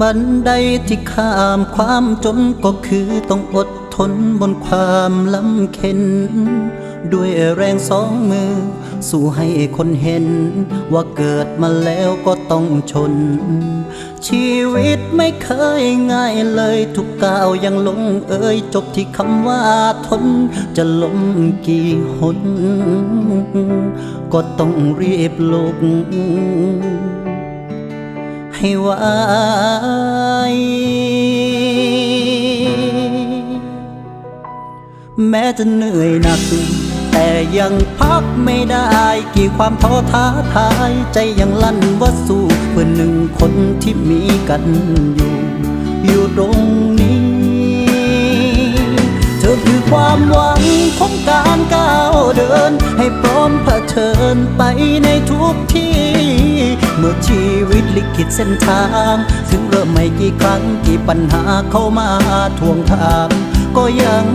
บันไดที่ข้ามความจนก็คือต้องอดทนบนความลำเค็น ด้วยแรงสองมือ สู้ให้คนเห็น ว่าเกิดมาแล้วก็ต้องชน ชีวิตไม่เคยง่ายเลยทุกก้าวยังลงเอ่ยจบที่คำว่าทน จะล้มกี่หน ก็ต้องรีบลุก ให้ไวแม้จะเหนื่อยหนัก แต่ยังพักไม่ได้ กี่ความท้อท้าทาย ใจยังลั่นว่าสู้เพื่อหนึ่งคนที่มีกันอยู่ อยู่ตรงนี้ เธอคือความหวังของการก้าวเดิน ให้พร้อมเผชิญไปในทุกที่ เมื่อชีวิตลิขิตเส้นทาง ถึงเริ่มไม่กี่ครั้งกี่ปัญหาเข้ามาทวงถาม ก็ยัง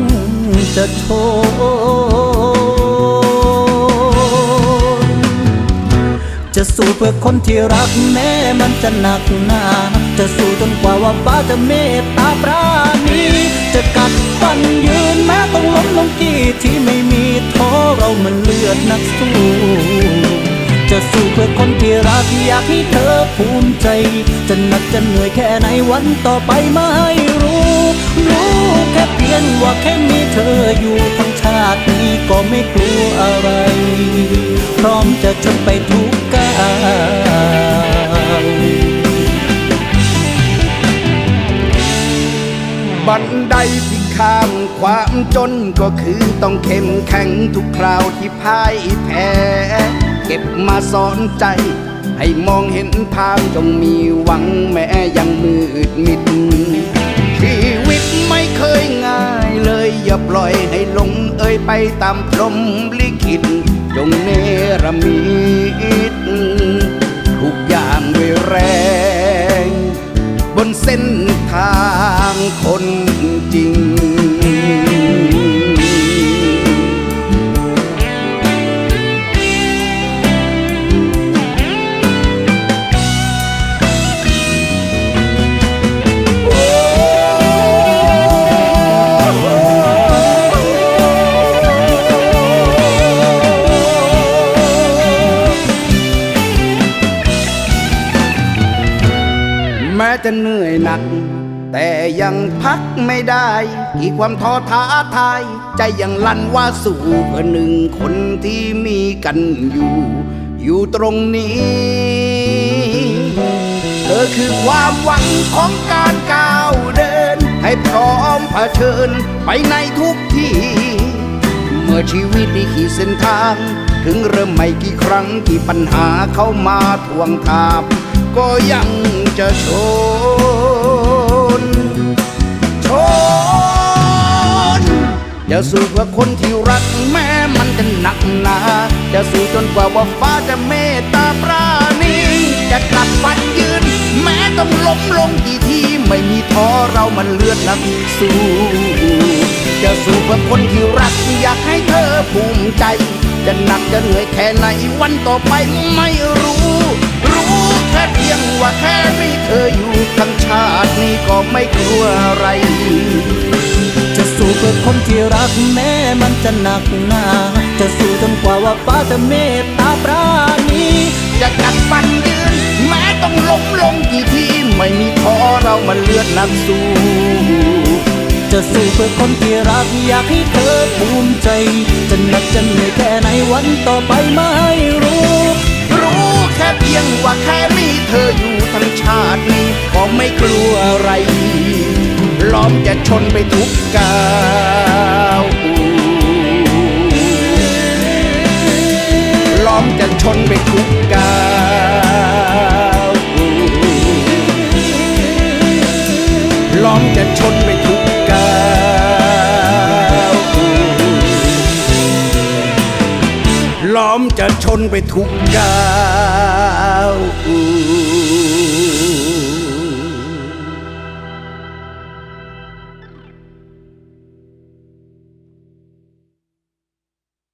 จะทนจะสู้เพื่อคนที่รักแม้มันจะหนักหนาจะสู้จนกว่าว่าฟ้าจะเมตตาปราณีจะกัดฟันยืนแม้ต้องล้มลงกี่ที่ไม่มีท้อเรามันเลือดนักสู้ พื่อคนที่รักอยากให้เธอภูมิใจ จะหนักจะเหนื่อยแค่ไหนวันต่อไปไม่รู้ รู้แค่เพียงว่าแค่มีเธออยู่ทั้งชาตินี้ก็ไม่กลัวอะไร พร้อมจะชนไปทุกก้าวบันไดที่ข้ามความจนก็คือต้องเข้มแข็งทุกคราวที่พ่ายแพ้ เก็บมาสอนใจ ให้มองเห็นทางจงมีหวังแม้ยังมืดมิด ชีวิตไม่เคยง่ายเลยอย่าปล่อยให้หลงเอ่ยไปตามพรมลิขิต จงเนรมิตทุกอย่างด้วยแรง บนเส้นทางคนจริง จะเหนื่อยหนัก แต่ยังพักไม่ได้กี่ความท้อท้าทาย ใจยังลั่นว่าสู้เพื่อหนึ่งคนที่มีกันอยู่ อยู่ตรงนี้ เธอคือความหวังของการก้าวเดิน ให้พร้อมเผชิญไปในทุกที่ เมื่อชีวิตได้ขีดเส้นทาง ถึงเริ่มไม่กี่ครั้งกี่ปัญหาเข้ามาทวงถามก็ยัง จะชน ชน จะสู้เพื่อคนที่รักแม้มันจะหนักหนาจะสู้จนกว่าว่าฟ้าจะเมตตาปราณีจะกลับฟันยืน แม้ต้องล้มลงกี่ทีไม่มีท้อเรามันเลือดนักสู้จะสู้เพื่อคนที่รักอยากให้เธอภูมิใจ จะหนักจะเหนื่อยแค่ไหนวันต่อไปไม่รู้ เพียงว่าแค่มีเธออยู่ทั้งชาตินี้ก็ไม่กลัวอะไร จะสู้เพื่อคนที่รักแม้มันจะหนักหนาจะสู้จนกว่าว่าฟ้าจะเมตตาปราณีจะกัดฟันยืน แม้ต้องล้มลงกี่ทีไม่มีท้อเรามันเลือดนักสู้จะสู้เพื่อคนที่รักอยากให้เธอภูมิใจ จะหนักจะเหนื่อยแค่ไหนวันต่อไปไม่รู้รู้ แค่เพียงว่าแค่มีเธออยู่ทั้งชาตินี้ก็ไม่กลัวอะไรล้อมจะชนไปทุกกาวล้อมจะชนไปทุกกาวล้อมจะชนไปทุก ชนไปทุกก้าว